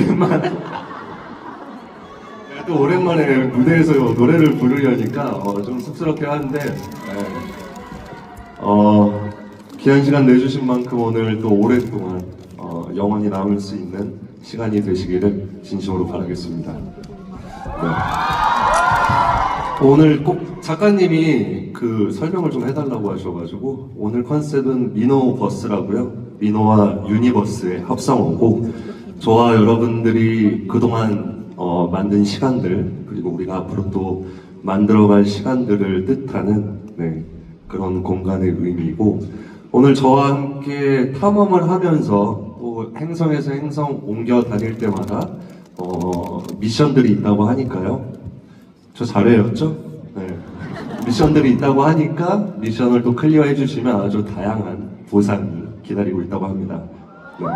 오랜만에 내가 또 오랜만에 무대에서 노래를 부르려니까 어, 좀 쑥스럽게 하는데 네. 어, 귀한 시간 내주신 만큼 오늘 또 오랫동안 어, 영원히 남을 수 있는 시간이 되시기를 진심으로 바라겠습니다. 네. 오늘 꼭 작가님이 그 설명을 좀 해달라고 하셔가지고 오늘 컨셉은 미노버스라고요. 미노와 유니버스의 합성어고 저와 여러분들이 그동안 어, 만든 시간들 그리고 우리가 앞으로 또 만들어갈 시간들을 뜻하는 네, 그런 공간의 의미고 오늘 저와 함께 탐험을 하면서 또 행성에서 행성 옮겨 다닐 때마다 어, 미션들이 있다고 하니까요. 저 잘해였죠? 네. 미션들이 있다고 하니까 미션을 또 클리어 해 주시면 아주 다양한 보상이 기다리고 있다고 합니다. 네.